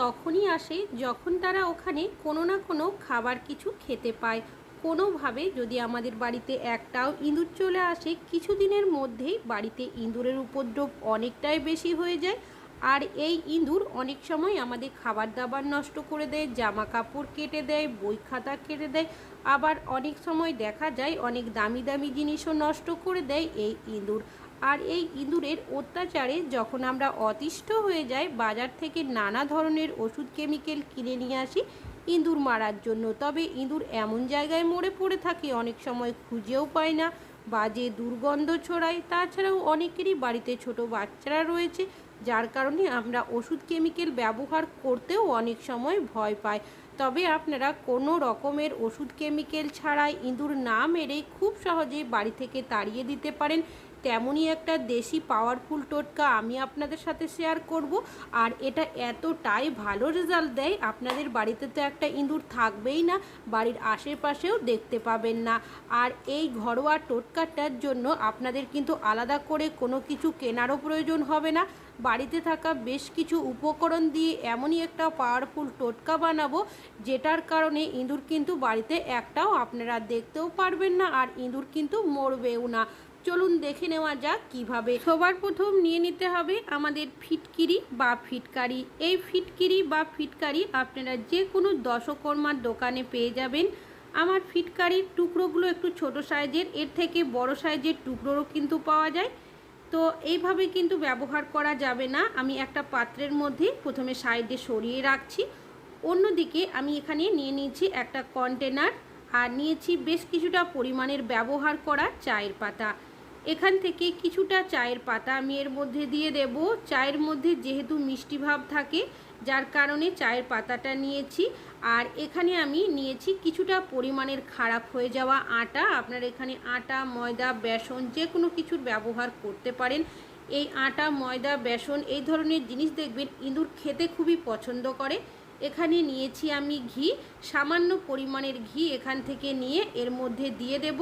তখনই আসে যখন তারা ওখানে কোনো না কোনো খাবার কিছু খেতে পায়। কোনোভাবে যদি আমাদের বাড়িতে একটাও ইঁদুর চলে আসে, কিছুদিনের মধ্যেই বাড়িতে ইঁদুরের উপদ্রব অনেকটাই বেশি হয়ে যায় আর এই ইঁদুর অনেক সময় আমাদের খাবার দাবার নষ্ট করে দেয় জামা কাপড় কেটে দেয়, বই খাতা কেটে দেয়। আবার অনেক সময় দেখা যায় অনেক দামি দামি জিনিসও নষ্ট করে দেয় এই ইঁদুর। আর এই ইঁদুরের অত্যাচারে যখন আমরা অতিষ্ঠ হয়ে যাই, বাজার থেকে নানা ধরনের ওষুধ, কেমিক্যাল কিনে নিয়ে আসি ইঁদুর মারার জন্য। তবে ইঁদুর এমন জায়গায় মরে পড়ে থাকে, অনেক সময় খুঁজেও পায় না। বাজে দুর্গন্ধ ছড়ায়। তাছাড়াও অনেকেরই বাড়িতে ছোট বাচ্চারা রয়েছে, যার কারণে আমরা ওষুধ, কেমিক্যাল ব্যবহার করতেও অনেক সময় ভয় পাই। তবে আপনারা কোনো রকমের ওষুধ, কেমিক্যাল ছাড়াই ইঁদুর না মেরে খুব সহজে বাড়ি থেকে তাড়িয়ে দিতে পারেন। তেমনই একটা দেশি পাওয়ারফুল টোটকা আমি আপনাদের সাথে শেয়ার করব। আর এটা এতটাই ভালো রেজাল্ট দেয়, আপনাদের বাড়িতে তো একটা ইঁদুর থাকবেই না, বাড়ির আশেপাশেও দেখতে পাবেন না। আর এই ঘরোয়া টোটকাটার জন্য আপনাদের কিন্তু আলাদা করে কোনো কিছু কেনারও প্রয়োজন হবে না। বাড়িতে থাকা বেশ কিছু উপকরণ দিয়ে এমনই একটা পাওয়ারফুল টোটকা বানাবো, যেটার কারণে ইঁদুর কিন্তু বাড়িতে একটাও আপনারা দেখতেও পারবেন না, আর ইঁদুর কিন্তু মরবেও না। চলুন দেখে নেওয়া যাক কীভাবে সবার প্রথম নিয়ে নিতে হবে আমাদের ফিটকিরি বা ফিটকারি। এই ফিটকিরি বা ফিটকারি আপনারা যে কোনো দশকর্মার দোকানে পেয়ে যাবেন। আমার ফিটকারির টুকরোগুলো একটু ছোট সাইজের, এর থেকে বড় সাইজের টুকরোও কিন্তু পাওয়া যায়। তো এইভাবে কিন্তু ব্যবহার করা যাবে না। আমি একটা পাত্রের মধ্যে প্রথমে সাইডে সরিয়ে রাখছি। অন্যদিকে আমি এখানে নিয়ে নিয়েছি একটা কন্টেনার। আর নিয়েছি বেশ কিছুটা পরিমাণের ব্যবহার করা চায়ের পাতা। এখান থেকে কিছুটা চায়ের পাতা আমি এর মধ্যে দিয়ে দেব। চায়ের মধ্যে যেহেতু মিষ্টি ভাব থাকে, যার কারণে চায়ের পাতাটা নিয়েছি। আর এখানে আমি নিয়েছি কিছুটা পরিমাণের খারাপ হয়ে যাওয়া আটা। আপনার এখানে আটা, ময়দা, বেসন যে কোনো কিছুর ব্যবহার করতে পারেন। এই আটা, ময়দা, বেসন এই ধরনের জিনিস দেখবেন ইঁদুর খেতে খুবই পছন্দ করে। এখানে নিয়েছি আমি ঘি। সামান্য পরিমাণের ঘি এখান থেকে নিয়ে এর মধ্যে দিয়ে দেব।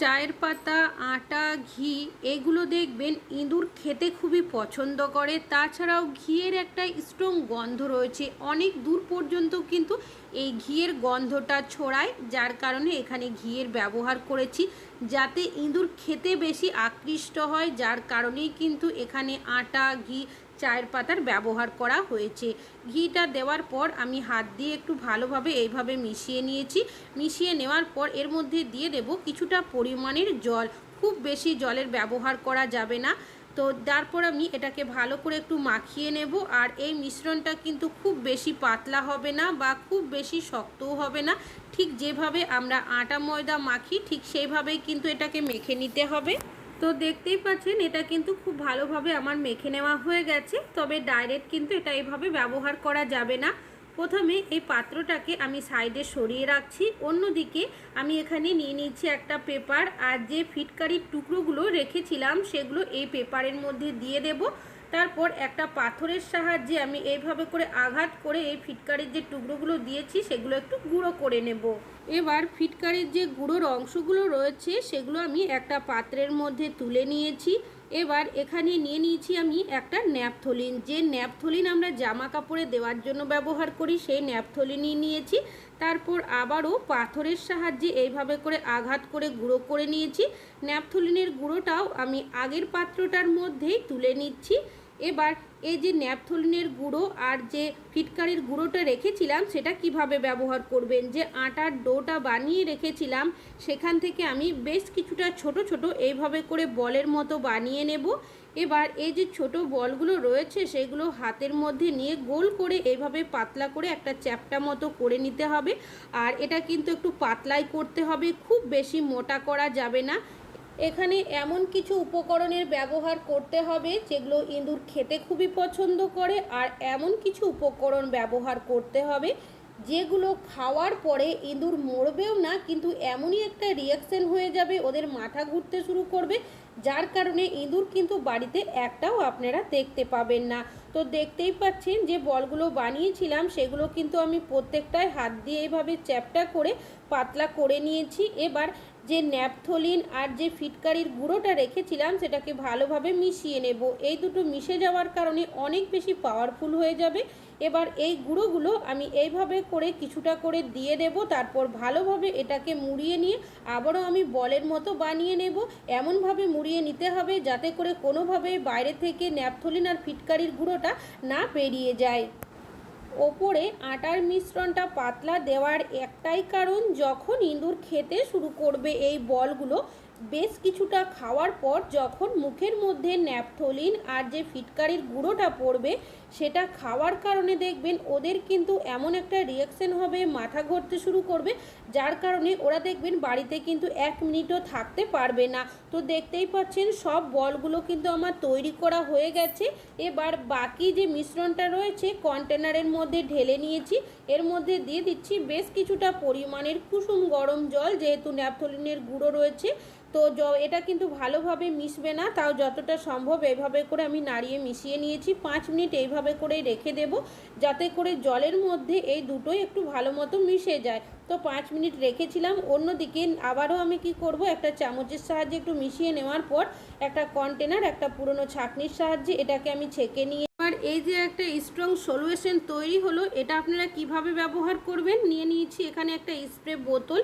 চায়ের পাতা, আটা, ঘি, এগুলো দেখবেন ইঁদুর খেতে খুবই পছন্দ করে। তাছাড়াও ঘিয়ের একটা স্ট্রং গন্ধ রয়েছে। অনেক দূর পর্যন্ত কিন্তু এই ঘিয়ের গন্ধটা ছড়ায়, যার কারণে এখানে ঘিয়ের ব্যবহার করেছি, যাতে ইঁদুর খেতে বেশি আকৃষ্ট হয়, যার কারণেই কিন্তু এখানে আটা, ঘি চায়ের পাতার ব্যবহার করা হয়েছে। ঘিটা দেওয়ার পর আমি হাত দিয়ে একটু ভালোভাবে এইভাবে মিশিয়ে নিয়েছি। মিশিয়ে নেওয়ার পর এর মধ্যে দিয়ে দেব কিছুটা পরিমাণের জল। খুব বেশি জলের ব্যবহার করা যাবে না। তো তারপর আমি এটাকে ভালো করে একটু মাখিয়ে নেব আর এই মিশ্রণটা কিন্তু খুব বেশি পাতলা হবে না বা খুব বেশি শক্তও হবে না। ঠিক যেভাবে আমরা আটা ময়দা মাখি, ঠিক সেইভাবেই কিন্তু এটাকে মেখে নিতে হবে। তো দেখতেই পাচ্ছেন, এটা কিন্তু খুব ভালোভাবে আমার মেখে নেওয়া হয়ে গেছে। তবে ডাইরেক্ট কিন্তু এটা এইভাবে ব্যবহার করা যাবে না। প্রথমে এই পাত্রটাকে আমি সাইডে সরিয়ে রাখছি। অন্যদিকে আমি এখানে নিয়ে নিচ্ছি একটা পেপার আর যে ফিটকারির টুকরোগুলো রেখেছিলাম, সেগুলো এই পেপারের মধ্যে দিয়ে দেব। তারপর একটা পাথরের সাহায্যে আমি এইভাবে করে আঘাত করে এই ফিটকারির যে টুকরোগুলো দিয়েছি, সেগুলো একটু গুঁড়ো করে নেব। এবার ফিটকারির যে গুঁড়োর অংশগুলো রয়েছে, সেগুলো আমি একটা পাত্রের মধ্যে তুলে নিয়েছি। এবার এখানে নিয়ে নিয়েছি আমি একটা ন্যাপথলিন। যে ন্যাপথলিন আমরা জামা কাপড়ে দেওয়ার জন্য ব্যবহার করি, সেই ন্যাপথলিনই নিয়েছি। তারপর আবারও পাথরের সাহায্যে এইভাবে করে আঘাত করে গুঁড়ো করে নিয়েছি। ন্যাপথলিনের গুঁড়োটাও আমি আগের পাত্রটার মধ্যেই তুলে নিচ্ছি। এবার এই যে ন্যাপথলিনের গুঁড়ো আর যে ফিটকারির গুঁড়োটা রেখেছিলাম, সেটা কীভাবে ব্যবহার করবেন? যে আটার ডোটা বানিয়ে রেখেছিলাম, সেখান থেকে আমি বেশ কিছুটা ছোট ছোট এইভাবে করে বলের মতো বানিয়ে নেব। এবার এই যে ছোট বলগুলো রয়েছে, সেগুলো হাতের মধ্যে নিয়ে গোল করে এইভাবে পাতলা করে একটা চ্যাপটা মতো করে নিতে হবে। আর এটা কিন্তু একটু পাতলাই করতে হবে, খুব বেশি মোটা করা যাবে না। এখানে এমন কিছু উপকরণের ব্যবহার করতে হবে যেগুলো ইঁদুর খেতে খুবই পছন্দ করে, আর এমন কিছু উপকরণ ব্যবহার করতে হবে যেগুলো খাওয়ার পরে ইঁদুর মরবেও না, কিন্তু এমনই একটা রিয়াকশন হয়ে যাবে, ওদের মাথা ঘুরতে শুরু করবে, যার কারণে ইঁদুর কিন্তু বাড়িতে একটাও আপনারা দেখতে পাবেন না। তো দেখতেই পাচ্ছেন যে বলগুলো বানিয়েছিলাম, সেগুলো কিন্তু আমি প্রত্যেকটায় হাত দিয়ে এভাবে চ্যাপটা করে পাতলা করে নিয়েছি। এবার যে ন্যাপথলিন আর যে ফিটকারির গুঁড়োটা রেখেছিলাম, সেটাকে ভালোভাবে মিশিয়ে নেব। এই দুটো মিশে যাওয়ার কারণে অনেক বেশি পাওয়ারফুল হয়ে যাবে। এবার এই গুঁড়োগুলো আমি এইভাবে করে কিছুটা করে দিয়ে দেব, তারপর ভালোভাবে এটাকে মুড়িয়ে নিয়ে আবারও আমি বলের মতো বানিয়ে নেব। এমনভাবে মুড়িয়ে নিতে হবে যাতে করে কোনোভাবে বাইরে থেকে ন্যাপথলিন আর ফিটকারির গুঁড়োটা না পেরিয়ে যায়। ওপরে আটার মিশ্রণটা পাতলা দেওয়ার একটাই কারণ যখন ইঁদুর খেতে শুরু করবে এই বলগুলো, বেশ কিছুটা খাওয়ার পর যখন মুখের মধ্যে ন্যাপথলিন আর যে ফিটকারির গুঁড়োটা পড়বে সেটা খাওয়ার কারণে দেখবেন ওদের কিন্তু এমন একটা রিয়াকশন হবে, মাথা ঘুরতে শুরু করবে যার কারণে ওরা দেখবেন বাড়িতে কিন্তু এক মিনিটও থাকতে পারবে না। তো দেখতেই পাচ্ছেন, সব বলগুলো কিন্তু আমার তৈরি করা হয়ে গেছে। এবার বাকি যে মিশ্রণটা রয়েছে, কন্টেনারের মধ্যে ঢেলে নিয়েছি। এর মধ্যে দিয়ে দিচ্ছি বেশ কিছুটা পরিমাণের কুসুম গরম জল, যেহেতু ন্যাপথলিনের গুঁড়ো রয়েছে। তো এটা কিন্তু ভালোভাবে মিশবে না, তাও যতটা সম্ভব এইভাবে করে আমি নাড়িয়ে মিশিয়ে নিয়েছি। পাঁচ মিনিট এইভাবে করে রেখে দেব। যাতে করে জলের মধ্যে এই দুটোই একটু ভালো মতো মিশে যায়। তো পাঁচ মিনিট রেখেছিলাম, অন্যদিকে আবারও আমি কি করব, একটা চামচের সাহায্যে একটু মিশিয়ে নেওয়ার পর একটা কন্টেনার একটা পুরনো ছাঁকনির সাহায্যে এটাকে আমি ছেঁকে নিয়ে আর এই যে একটা স্ট্রং সলিউশন তৈরি হলো, এটা আপনারা কীভাবে ব্যবহার করবেন? নিয়ে নিয়েছি এখানে একটা স্প্রে বোতল।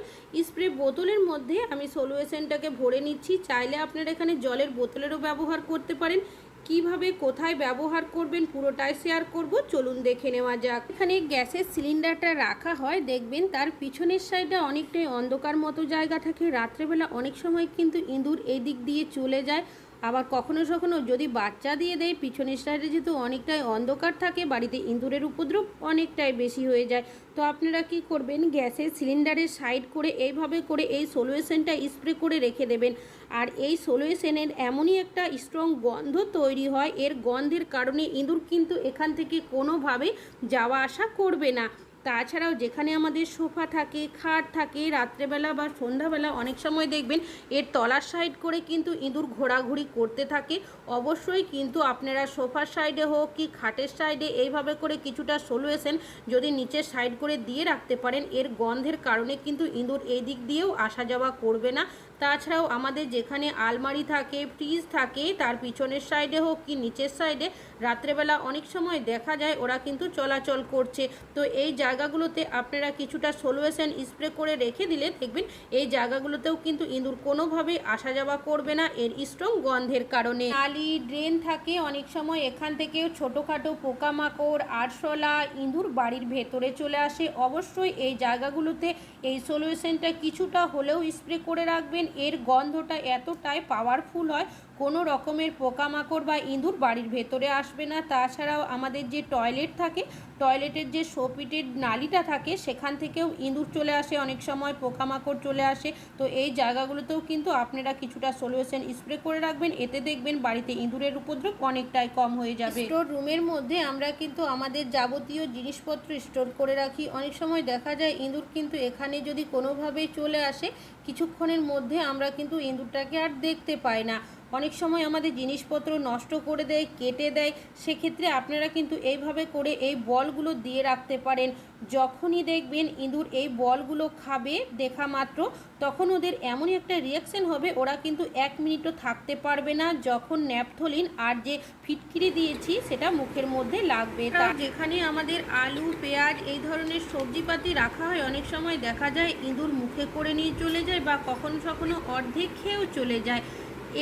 স্প্রে বোতলের মধ্যে আমি সলিউশনটাকে ভরে নিচ্ছি। চাইলে আপনারা এখানে জলের বোতলেরও ব্যবহার করতে পারেন। কীভাবে, কোথায় ব্যবহার করবেন পুরোটাই শেয়ার করব। চলুন দেখে নেওয়া যাক। এখানে গ্যাসের সিলিন্ডারটা রাখা হয়। দেখবেন তার পিছনের সাইডে অনেকটাই অন্ধকার মতো জায়গা থাকে। রাত্রেবেলা অনেক সময় কিন্তু ইঁদুর এই দিক দিয়ে চলে যায়। আবার কখনো কখনো যদি বাচ্চা দিয়ে দেয় পিছনের সাইডে যেহেতু অনেকটাই অন্ধকার থাকে, বাড়িতে ইঁদুরের উপদ্রব অনেকটাই বেশি হয়ে যায়। তো আপনারা কি করবেন? গ্যাসের সিলিন্ডারের সাইড করে, এইভাবে করে এই সলিউশনটা স্প্রে করে রেখে দেবেন। আর এই সলিউশনের এমনই একটা স্ট্রং গন্ধ তৈরি হয়। এর গন্ধের কারণে ইঁদুর কিন্তু এখান থেকে কোনোভাবে যাওয়া আসা করবে না। তাছাড়াও যেখানে আমাদের সোফা থাকে, খাট থাকে, রাত্রেবেলা বা সন্ধ্যাবেলা অনেক সময় দেখবেন এর তলার সাইড করে কিন্তু ইঁদুর ঘোরাঘুরি করতে থাকে। অবশ্যই কিন্তু আপনারা সোফার সাইডে হোক কি খাটের সাইডে এইভাবে করে কিছুটা সলিউশন যদি নিচের সাইড করে দিয়ে রাখতে পারেন, এর গন্ধের কারণে কিন্তু ইঁদুর এই দিক দিয়েও আসা যাওয়া করবে না। তাছাড়াও আমাদের যেখানে আলমারি থাকে, ফ্রিজ থাকে, তার পিছনের সাইডে হোক কি নিচের সাইডে, রাত্রেবেলা অনেক সময় দেখা যায় ওরা কিন্তু চলাচল করছে। তো এই জায়গাগুলোতে আপনারা কিছুটা সলিউশন স্প্রে করে রেখে দিলে দেখবেন এই জায়গাগুলোতেও কিন্তু ইঁদুর কোনোভাবেই আসা যাওয়া করবে না, এর স্ট্রং গন্ধের কারণে। নালি, ড্রেন থাকে অনেক সময়, এখান থেকেও ছোটোখাটো পোকামাকড়, আরশোলা, ইঁদুর বাড়ির ভেতরে চলে আসে। অবশ্যই এই জায়গাগুলোতে এই সলিউশনটা কিছুটা হলেও স্প্রে করে রাখবেন। এর গন্ধটা এতটাই পাওয়ারফুল হয় কোনো রকমের পোকামাকড় বা ইঁদুর বাড়ির ভেতরে আসবে না। তাছাড়াও আমাদের যে টয়লেট থাকে, টয়লেটের যে সোপিটের নালিটা থাকে, সেখান থেকেও ইঁদুর চলে আসে, অনেক সময় পোকামাকড় চলে আসে। তো এই জায়গাগুলোতেও কিন্তু আপনারা কিছুটা সলিউশন স্প্রে করে রাখবেন। এতে দেখবেন বাড়িতে ইঁদুরের উপদ্রব অনেকটাই কম হয়ে যাবে। স্টোর রুমের মধ্যে আমরা কিন্তু আমাদের যাবতীয় জিনিসপত্র স্টোর করে রাখি। অনেক সময় দেখা যায় ইঁদুর কিন্তু এখানে যদি কোনোভাবেই চলে আসে, কিছুক্ষণের মধ্যে আমরা কিন্তু ইঁদুরটাকে আর দেখতে পাই না। অনেক সময় আমাদের জিনিসপত্র নষ্ট করে দেয়, কেটে দেয়, সেক্ষেত্রে আপনারা কিন্তু এইভাবে করে এই বলগুলো দিয়ে রাখতে পারেন। যখনই দেখবেন ইঁদুর এই বলগুলো খাবে দেখা মাত্র, তখন ওদের এমনই একটা রিয়াকশান হবে, ওরা কিন্তু এক মিনিটও থাকতে পারবে না। যখন ন্যাপথলিন আর যে ফিটকিরি দিয়েছি, সেটা মুখের মধ্যে লাগবে। তা যেখানে আমাদের আলু, পেঁয়াজ এই ধরনের সবজিপাতি রাখা হয়, অনেক সময় দেখা যায় ইঁদুর মুখে করে নিয়ে চলে যায় বা কখনো কখনো অর্ধেক খেয়েও চলে যায়।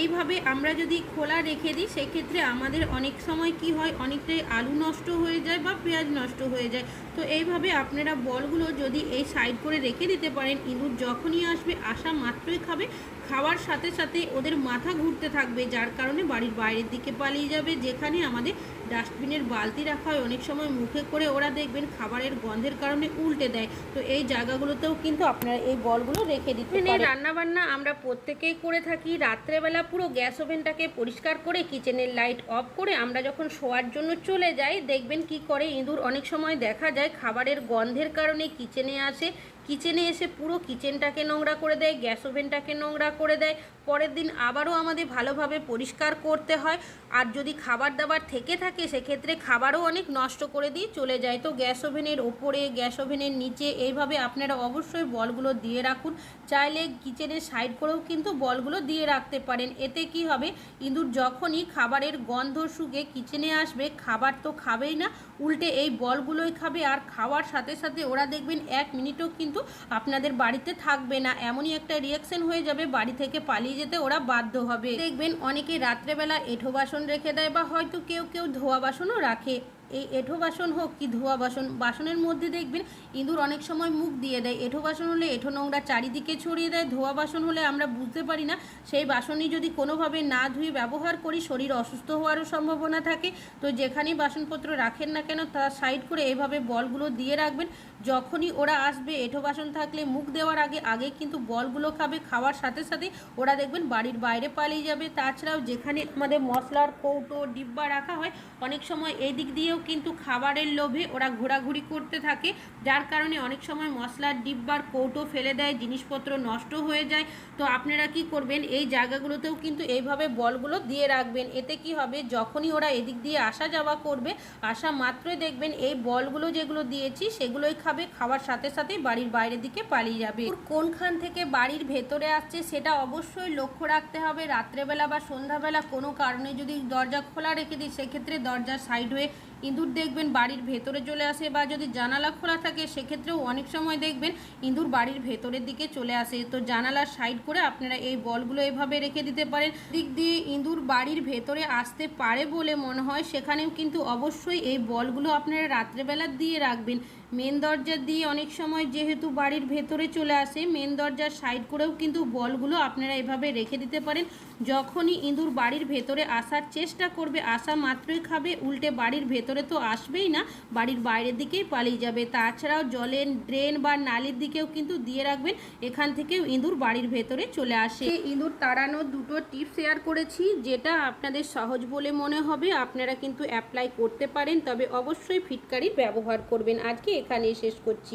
এইভাবে আমরা যদি খোলা রেখে দিই, সেক্ষেত্রে আমাদের অনেক সময় কি হয়, অনেকটাই আলু নষ্ট হয়ে যায় বা পেঁয়াজ নষ্ট হয়ে যায়। তো এইভাবে আপনারা বলগুলো যদি এই সাইড করে রেখে দিতে পারেন, ইঁদুর যখনই আসবে, আসা মাত্রই খাবে। খাওয়ার সাথে সাথে ওদের মাথা ঘুরতে থাকবে, যার কারণে বাড়ির বাইরের দিকে পালিয়ে যাবে, যেখানে আমাদের ডাস্টবিনের বালতি রাখা হয় অনেক সময় মুখে করে ওরা দেখবেন খাবারের গন্ধের কারণে উল্টে দেয়। তো এই জায়গাগুলোতেও কিন্তু আপনারা এই বলগুলো রেখে দিতে পারেন। রান্না বান্না আমরা প্রত্যেকেই করে থাকি রাত্রেবেলা পুরো গ্যাস ওভেনটাকে পরিষ্কার করে কিচেনের লাইট অফ করে আমরা যখন শোয়ার জন্য চলে যাই দেখবেন কি করে ইঁদুর অনেক সময় দেখা যায় খাবারের গন্ধের কারণে কিচেনে আসে কিচেনে এসে পুরো কিচেনটাকে নোংরা করে দেয়, গ্যাস ওভেনটাকে নোংরা করে দেয়। পরের দিন আবারও আমাদের ভালোভাবে পরিষ্কার করতে হয়। আর যদি খাবার দাবার থেকে থাকে, সেক্ষেত্রে খাবারও অনেক নষ্ট করে দিয়ে চলে যায়। তো গ্যাস ওভেনের ওপরে, গ্যাস ওভেনের নিচে, এইভাবে আপনারা অবশ্যই বলগুলো দিয়ে রাখুন। চাইলে কিচেনের সাইড করেও কিন্তু বলগুলো দিয়ে রাখতে পারেন। এতে কি হবে? ইঁদুর যখনই খাবারের গন্ধ শুকে কিচেনে আসবে, খাবার তো খাবেই না, উল্টে এই বলগুলোই খাবে। আর খাওয়ার সাথে সাথে ওরা দেখবেন এক মিনিটও কিন্তু আপনাদের বাড়িতে থাকবে না। এমনই একটা রিয়াকশন হয়ে যাবে বাড়ি থেকে পালিয়ে যেতে ওরা বাধ্য হবে। দেখবেন অনেকে রাত্রেবেলা এঁঠো বাসন রেখে দেয় বা হয়তো কেউ কেউ ধোয়া বাসনও রাখে। এই এঁঠো বাসন হোক কি ধোয়া বাসন, বাসনের মধ্যে দেখবেন ইঁদুর অনেক সময় মুখ দিয়ে দেয়। এঁঠো বাসন হলে এঁঠো নোংরা চারিদিকে ছড়িয়ে দেয়, ধোয়া বাসন হলে আমরা বুঝতে পারি না, সেই বাসনই যদি কোনোভাবে না ধুয়ে ব্যবহার করি, শরীর অসুস্থ হওয়ারও সম্ভাবনা থাকে। তো যেখানেই বাসনপত্র রাখেন না কেন, তা সাইড করে এইভাবে বলগুলো দিয়ে রাখবেন। যখনই ওরা আসবে, এঁঠো বাসন থাকলে মুখ দেওয়ার আগে আগে কিন্তু বলগুলো খাবে, খাওয়ার সাথে সাথে ওরা দেখবেন বাড়ির বাইরে পালিয়ে যাবে। তাছাড়াও যেখানে আমাদের মশলার কৌটো, ডিব্বা রাখা হয়, অনেক সময় এই দিক দিয়েও কিন্তু খাবারের লোভে ওরা ঘোরাঘুরি করতে থাকে, যার কারণে অনেক সময় মশলার ডিব্বার কৌটো ফেলে দেয়, জিনিসপত্র নষ্ট হয়ে যায়। তো আপনারা কি করবেন? এই জায়গাগুলোতেও কিন্তু এইভাবে বলগুলো দিয়ে রাখবেন। এতে কি হবে? যখনই ওরা এদিক দিয়ে আসা যাওয়া করবে, আসা মাত্রই দেখবেন এই বলগুলো যেগুলো দিয়েছি, সেগুলোই খাবে, খাওয়ার সাথে সাথেই বাড়ির বাইরের দিকে পালিয়ে যাবে। কোনখান থেকে বাড়ির ভেতরে আসছে সেটা অবশ্যই লক্ষ্য রাখতে হবে। রাত্রেবেলা বা সন্ধ্যাবেলা কোনো কারণে যদি দরজা খোলা রেখে দিই, সেক্ষেত্রে দরজার সাইড হয়ে ইঁদুর দেখবেন বাড়ির ভেতরে চলে আসে বা যদি জানালা খোলা থাকে, সেক্ষেত্রেও অনেক সময় দেখবেন ইঁদুর বাড়ির ভেতরের দিকে চলে আসে। তো জানালার সাইড করে আপনারা এই বলগুলো এভাবে রেখে দিতে পারেন। দিক দিয়ে ইঁদুর বাড়ির ভেতরে আসতে পারে বলে মনে হয়, সেখানেও কিন্তু অবশ্যই এই বলগুলো আপনারা রাত্রেবেলা দিয়ে রাখবেন। মেন দরজা দিয়ে অনেক সময় যেহেতু বাড়ির ভেতরে চলে আসে, মেন দরজার সাইড করেও কিন্তু বলগুলো আপনারা এভাবে রেখে দিতে পারেন। যখনই ইঁদুর বাড়ির ভেতরে আসার চেষ্টা করবে, আসা মাত্রই খাবে, উল্টে বাড়ির ভেতরে তো আসবেই না, বাড়ির বাইরের দিকেই পালিয়ে যাবে। তাছাড়াও জলের ড্রেন বা নালির দিকেও কিন্তু দিয়ে রাখবেন, এখান থেকেও ইঁদুর বাড়ির ভেতরে চলে আসে। ইঁদুর তাড়ানোর দুটো টিপ শেয়ার করেছি, যেটা আপনাদের সহজ বলে মনে হবে, আপনারা কিন্তু অ্যাপ্লাই করতে পারেন, তবে অবশ্যই ফিটকারি ব্যবহার করবেন। আজকে এখানেই শেষ করছি।